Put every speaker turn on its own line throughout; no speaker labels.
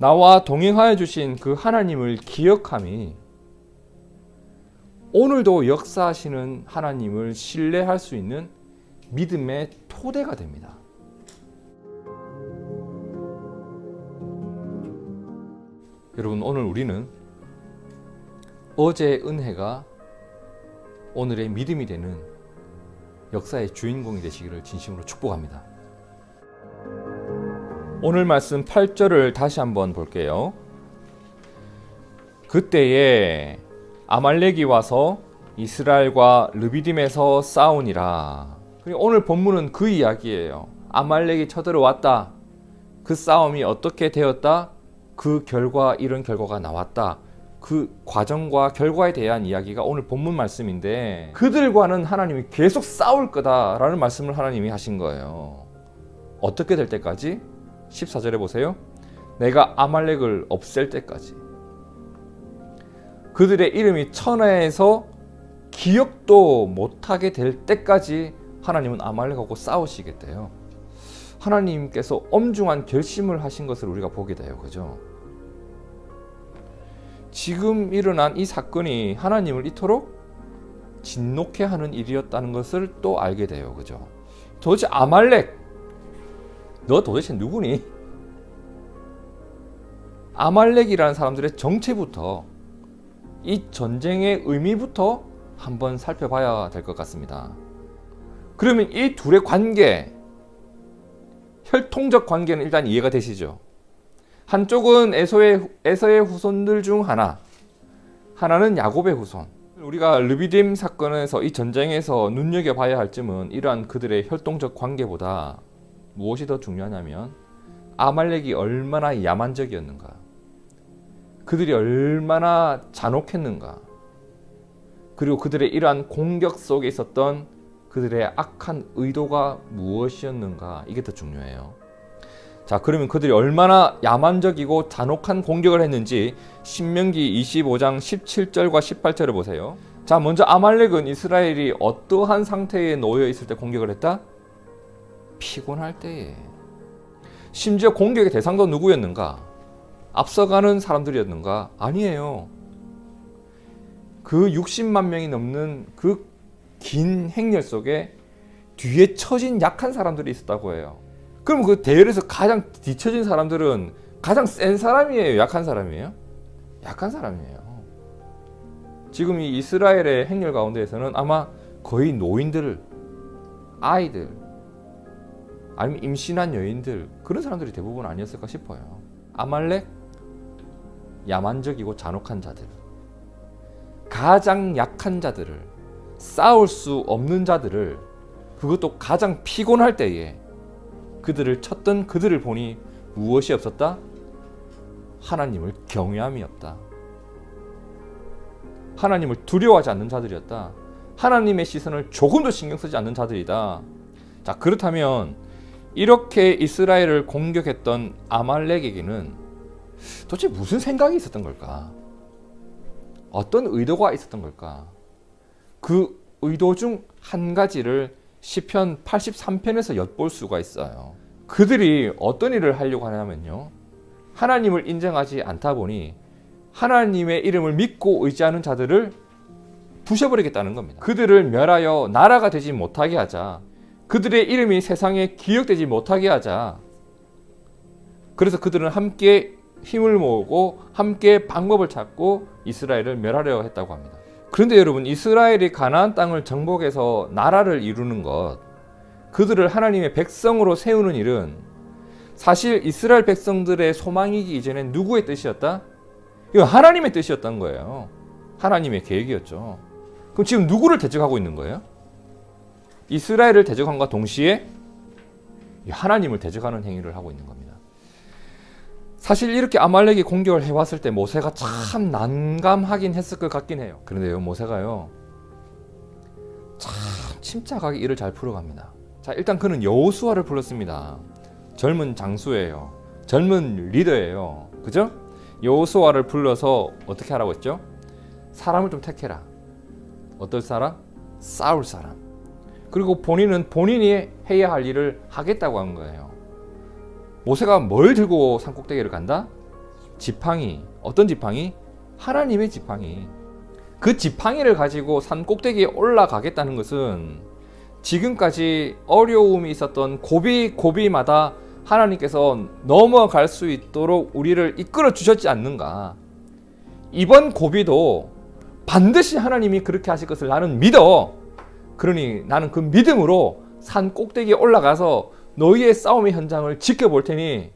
나와 동행하여 주신 그 하나님을 기억함이 오늘도 역사하시는 하나님을 신뢰할 수 있는 믿음의 토대가 됩니다. 여러분 오늘 우리는 어제의 은혜가 오늘의 믿음이 되는 역사의 주인공이 되시기를 진심으로 축복합니다. 오늘 말씀 8절을 다시 한번 볼게요. 그때에 아말렉이 와서 이스라엘과 르비딤에서 싸우니라. 오늘 본문은 그 이야기예요. 아말렉이 쳐들어왔다. 그 싸움이 어떻게 되었다. 그 결과 이런 결과가 나왔다. 그 과정과 결과에 대한 이야기가 오늘 본문 말씀인데 그들과는 하나님이 계속 싸울 거다라는 말씀을 하나님이 하신 거예요. 어떻게 될 때까지? 14절에 보세요. 내가 아말렉을 없앨 때까지. 그들의 이름이 천하에서 기억도 못하게 될 때까지 하나님은 아말렉하고 싸우시겠대요. 하나님께서 엄중한 결심을 하신 것을 우리가 보게 돼요. 그죠? 지금 일어난 이 사건이 하나님을 이토록 진노케 하는 일이었다는 것을 또 알게 돼요. 그죠? 도대체 아말렉 너 도대체 누구니? 아말렉이라는 사람들의 정체부터 이 전쟁의 의미부터 한번 살펴봐야 될 것 같습니다. 그러면 이 둘의 관계, 혈통적 관계는 일단 이해가 되시죠? 한쪽은 에서의, 에서의 후손들 중 하나, 하나는 야곱의 후손. 우리가 르비딤 사건에서 이 전쟁에서 눈여겨봐야 할 점은 이러한 그들의 혈통적 관계보다 무엇이 더 중요하냐면 아말렉이 얼마나 야만적이었는가, 그들이 얼마나 잔혹했는가, 그리고 그들의 이러한 공격 속에 있었던 그들의 악한 의도가 무엇이었는가 이게 더 중요해요. 자, 그러면 그들이 얼마나 야만적이고 잔혹한 공격을 했는지 신명기 25장 17절과 18절을 보세요. 자, 먼저 아말렉은 이스라엘이 어떠한 상태에 놓여 있을 때 공격을 했다? 피곤할 때에. 심지어 공격의 대상도 누구였는가? 앞서가는 사람들이었는가? 아니에요. 그 60만 명이 넘는 그 긴 행렬 속에 뒤에 처진 약한 사람들이 있었다고 해요. 그럼 그 대열에서 가장 뒤처진 사람들은 가장 센 사람이에요? 약한 사람이에요? 약한 사람이에요. 지금 이 이스라엘의 행렬 가운데에서는 아마 거의 노인들, 아이들, 아니면 임신한 여인들 그런 사람들이 대부분 아니었을까 싶어요. 아말렉 야만적이고 잔혹한 자들, 가장 약한 자들을 싸울 수 없는 자들을 그것도 가장 피곤할 때에 그들을 쳤던 그들을 보니 무엇이 없었다? 하나님을 경외함이 없다. 하나님을 두려워하지 않는 자들이었다. 하나님의 시선을 조금도 신경 쓰지 않는 자들이다. 자, 그렇다면 이렇게 이스라엘을 공격했던 아말렉에게는 도대체 무슨 생각이 있었던 걸까? 어떤 의도가 있었던 걸까? 그 의도 중 한 가지를 시편 83편에서 엿볼 수가 있어요. 그들이 어떤 일을 하려고 하냐면요. 하나님을 인정하지 않다 보니 하나님의 이름을 믿고 의지하는 자들을 부셔버리겠다는 겁니다. 그들을 멸하여 나라가 되지 못하게 하자. 그들의 이름이 세상에 기억되지 못하게 하자. 그래서 그들은 함께 힘을 모으고 함께 방법을 찾고 이스라엘을 멸하려 했다고 합니다. 그런데 여러분 이스라엘이 가나안 땅을 정복해서 나라를 이루는 것 그들을 하나님의 백성으로 세우는 일은 사실 이스라엘 백성들의 소망이기 이전엔 누구의 뜻이었다? 이거 하나님의 뜻이었던 거예요. 하나님의 계획이었죠. 그럼 지금 누구를 대적하고 있는 거예요? 이스라엘을 대적함과 동시에 하나님을 대적하는 행위를 하고 있는 겁니다. 사실 이렇게 아말렉이 공격을 해왔을 때 모세가 참 난감하긴 했을 것 같긴 해요. 그런데요, 모세가요, 참 침착하게 일을 잘 풀어갑니다. 자, 일단 그는 여호수아를 불렀습니다. 젊은 장수예요. 젊은 리더예요. 그죠? 여호수아를 불러서 어떻게 하라고 했죠? 사람을 좀 택해라. 어떨 사람? 싸울 사람. 그리고 본인은 본인이 해야 할 일을 하겠다고 한 거예요. 모세가 뭘 들고 산 꼭대기를 간다? 지팡이 어떤 지팡이? 하나님의 지팡이. 그 지팡이를 가지고 산 꼭대기에 올라가겠다는 것은 지금까지 어려움이 있었던 고비 고비마다 하나님께서 넘어갈 수 있도록 우리를 이끌어 주셨지 않는가. 이번 고비도 반드시 하나님이 그렇게 하실 것을 나는 믿어. 그러니 나는 그 믿음으로 산 꼭대기에 올라가서 너희의 싸움의 현장을 지켜볼 테니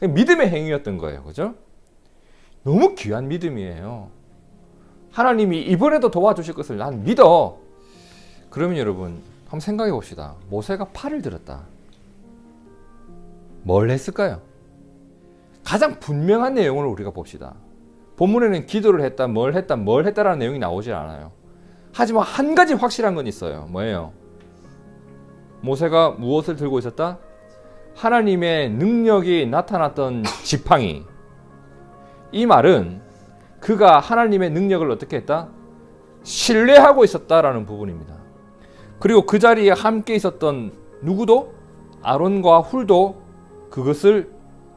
믿음의 행위였던 거예요. 그죠? 너무 귀한 믿음이에요. 하나님이 이번에도 도와주실 것을 난 믿어. 그러면 여러분 한번 생각해 봅시다. 모세가 팔을 들었다. 뭘 했을까요? 가장 분명한 내용을 우리가 봅시다. 본문에는 기도를 했다, 뭘 했다, 뭘 했다라는 내용이 나오질 않아요. 하지만 한 가지 확실한 건 있어요. 뭐예요? 모세가 무엇을 들고 있었다? 하나님의 능력이 나타났던 지팡이. 이 말은 그가 하나님의 능력을 어떻게 했다? 신뢰하고 있었다라는 부분입니다. 그리고 그 자리에 함께 있었던 누구도 아론과 훌도 그것을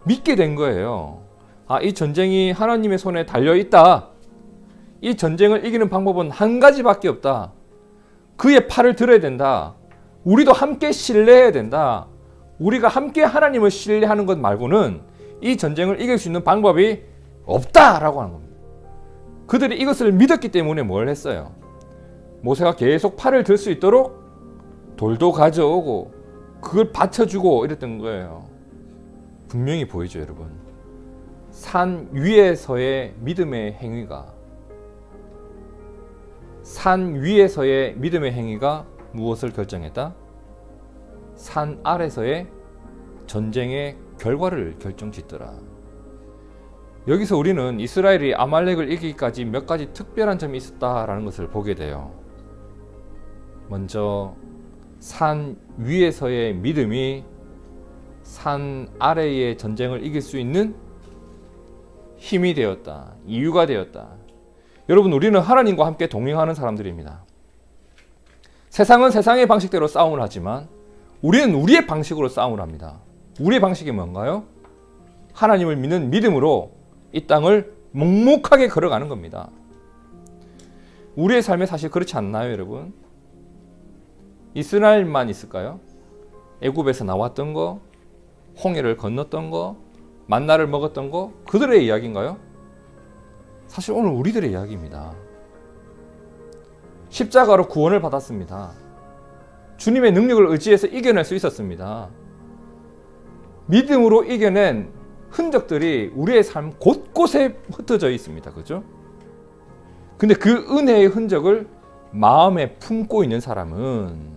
믿게 된 거예요. 아, 이 전쟁이 하나님의 손에 달려 있다. 이 전쟁을 이기는 방법은 한 가지밖에 없다. 그의 팔을 들어야 된다. 우리도 함께 신뢰해야 된다. 우리가 함께 하나님을 신뢰하는 것 말고는 이 전쟁을 이길 수 있는 방법이 없다라고 하는 겁니다. 그들이 이것을 믿었기 때문에 뭘 했어요? 모세가 계속 팔을 들 수 있도록 돌도 가져오고 그걸 받쳐주고 이랬던 거예요. 분명히 보이죠, 여러분. 산 위에서의 믿음의 행위가 산 위에서의 믿음의 행위가 무엇을 결정했다? 산 아래서의 전쟁의 결과를 결정짓더라. 여기서 우리는 이스라엘이 아말렉을 이기기까지 몇 가지 특별한 점이 있었다라는 것을 보게 돼요. 먼저 산 위에서의 믿음이 산 아래의 전쟁을 이길 수 있는 힘이 되었다. 이유가 되었다. 여러분, 우리는 하나님과 함께 동행하는 사람들입니다. 세상은 세상의 방식대로 싸움을 하지만 우리는 우리의 방식으로 싸움을 합니다. 우리의 방식이 뭔가요? 하나님을 믿는 믿음으로 이 땅을 묵묵하게 걸어가는 겁니다. 우리의 삶에 사실 그렇지 않나요, 여러분? 이스라엘만 있을까요? 애굽에서 나왔던 거, 홍해를 건넜던 거, 만나를 먹었던 거, 그들의 이야기인가요? 사실 오늘 우리들의 이야기입니다. 십자가로 구원을 받았습니다. 주님의 능력을 의지해서 이겨낼 수 있었습니다. 믿음으로 이겨낸 흔적들이 우리의 삶 곳곳에 흩어져 있습니다. 그죠? 근데 그 은혜의 흔적을 마음에 품고 있는 사람은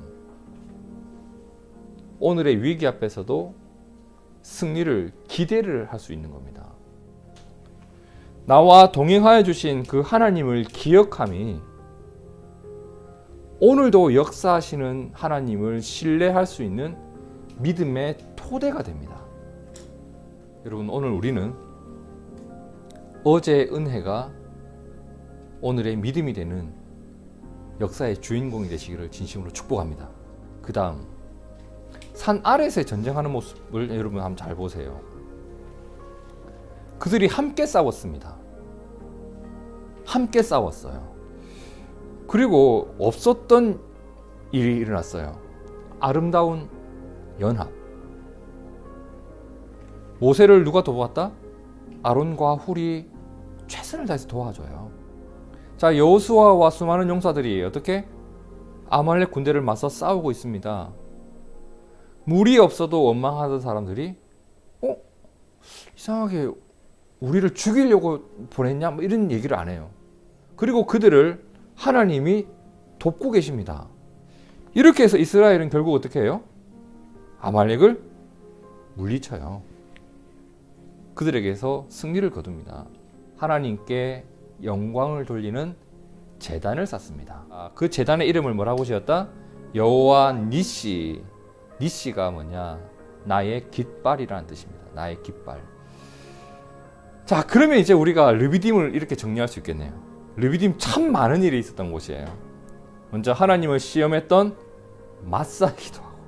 오늘의 위기 앞에서도 승리를 기대를 할 수 있는 겁니다. 나와 동행하여 주신 그 하나님을 기억함이 오늘도 역사하시는 하나님을 신뢰할 수 있는 믿음의 토대가 됩니다. 여러분 오늘 우리는 어제의 은혜가 오늘의 믿음이 되는 역사의 주인공이 되시기를 진심으로 축복합니다. 그 다음 산 아래에서 전쟁하는 모습을 여러분 한번 잘 보세요. 그들이 함께 싸웠습니다. 함께 싸웠어요. 그리고 없었던 일이 일어났어요. 아름다운 연합. 모세를 누가 도왔다? 아론과 훌이 최선을 다해서 도와줘요. 자, 여호수아와 수많은 용사들이 어떻게 아말렉 군대를 맞서 싸우고 있습니다. 물이 없어도 원망하던 사람들이 어 이상하게 우리를 죽이려고 보냈냐 뭐 이런 얘기를 안 해요. 그리고 그들을 하나님이 돕고 계십니다. 이렇게 해서 이스라엘은 결국 어떻게 해요? 아말렉을 물리쳐요. 그들에게서 승리를 거둡니다. 하나님께 영광을 돌리는 재단을 쌓습니다. 아, 그 재단의 이름을 뭐라고 지었다? 여호와 니시 니시가 뭐냐? 나의 깃발이라는 뜻입니다. 나의 깃발. 자, 그러면 이제 우리가 르비딤을 이렇게 정리할 수 있겠네요. 르비딤 참 많은 일이 있었던 곳이에요. 먼저 하나님을 시험했던 마사기도 하고,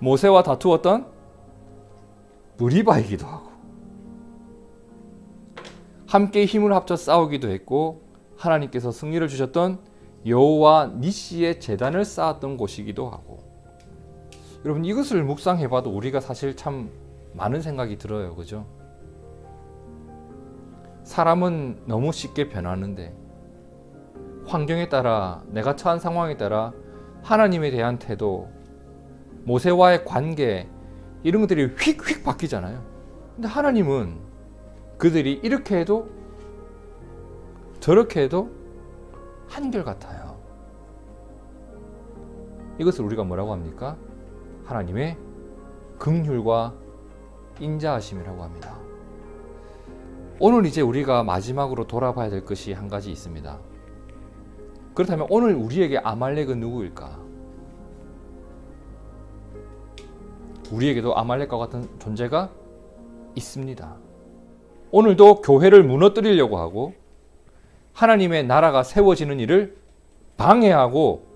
모세와 다투었던 무리바이기도 하고, 함께 힘을 합쳐 싸우기도 했고 하나님께서 승리를 주셨던 여호와 니시의 재단을 쌓았던 곳이기도 하고 여러분 이것을 묵상해봐도 우리가 사실 참 많은 생각이 들어요, 그죠? 사람은 너무 쉽게 변하는데 환경에 따라 내가 처한 상황에 따라 하나님에 대한 태도, 모세와의 관계 이런 것들이 휙휙 바뀌잖아요. 근데 하나님은 그들이 이렇게 해도 저렇게 해도 한결같아요. 이것을 우리가 뭐라고 합니까? 하나님의 긍휼과 인자하심이라고 합니다. 오늘 이제 우리가 마지막으로 돌아봐야 될 것이 한 가지 있습니다. 그렇다면 오늘 우리에게 아말렉은 누구일까? 우리에게도 아말렉과 같은 존재가 있습니다. 오늘도 교회를 무너뜨리려고 하고 하나님의 나라가 세워지는 일을 방해하고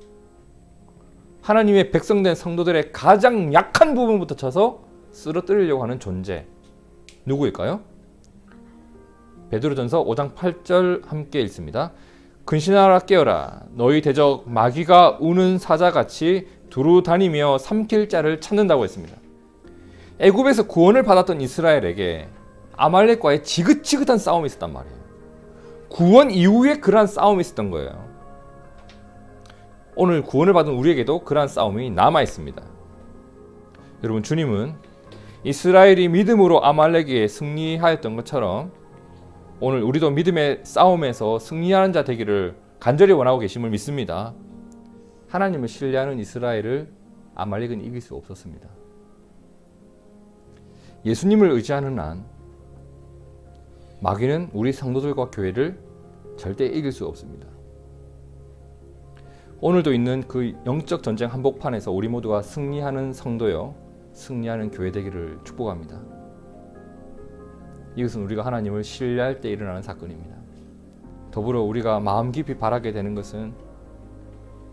하나님의 백성된 성도들의 가장 약한 부분부터 쳐서 쓰러뜨리려고 하는 존재 누구일까요? 베드로전서 5장 8절 함께 읽습니다. 근신하라 깨어라 너희 대적 마귀가 우는 사자같이 두루 다니며 삼킬 자를 찾는다고 했습니다. 애굽에서 구원을 받았던 이스라엘에게 아말렉과의 지긋지긋한 싸움이 있었단 말이에요. 구원 이후에 그러한 싸움이 있었던 거예요. 오늘 구원을 받은 우리에게도 그러한 싸움이 남아 있습니다. 여러분 주님은 이스라엘이 믿음으로 아말렉에 승리하였던 것처럼 오늘 우리도 믿음의 싸움에서 승리하는 자 되기를 간절히 원하고 계심을 믿습니다. 하나님을 신뢰하는 이스라엘을 아말렉은 이길 수 없었습니다. 예수님을 의지하는 한 마귀는 우리 성도들과 교회를 절대 이길 수 없습니다. 오늘도 있는 그 영적 전쟁 한복판에서 우리 모두가 승리하는 성도요, 승리하는 교회 되기를 축복합니다. 이것은 우리가 하나님을 신뢰할 때 일어나는 사건입니다. 더불어 우리가 마음 깊이 바라게 되는 것은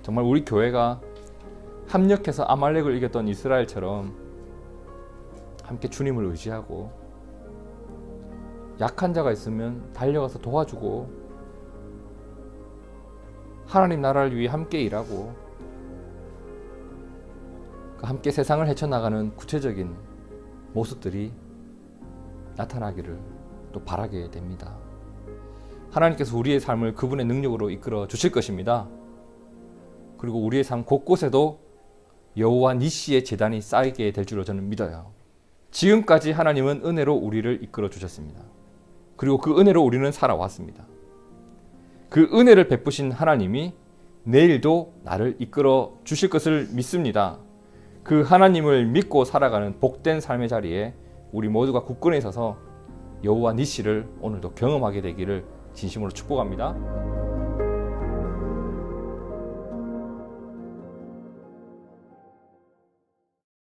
정말 우리 교회가 합력해서 아말렉을 이겼던 이스라엘처럼 함께 주님을 의지하고 약한 자가 있으면 달려가서 도와주고 하나님 나라를 위해 함께 일하고 그 함께 세상을 헤쳐나가는 구체적인 모습들이 나타나기를 또 바라게 됩니다. 하나님께서 우리의 삶을 그분의 능력으로 이끌어 주실 것입니다. 그리고 우리의 삶 곳곳에도 여호와 니시의 재단이 쌓이게 될 줄로 저는 믿어요. 지금까지 하나님은 은혜로 우리를 이끌어 주셨습니다. 그리고 그 은혜로 우리는 살아왔습니다. 그 은혜를 베푸신 하나님이 내일도 나를 이끌어 주실 것을 믿습니다. 그 하나님을 믿고 살아가는 복된 삶의 자리에 우리 모두가 굳건히 있어서 여호와 니시를 오늘도 경험하게 되기를 진심으로 축복합니다.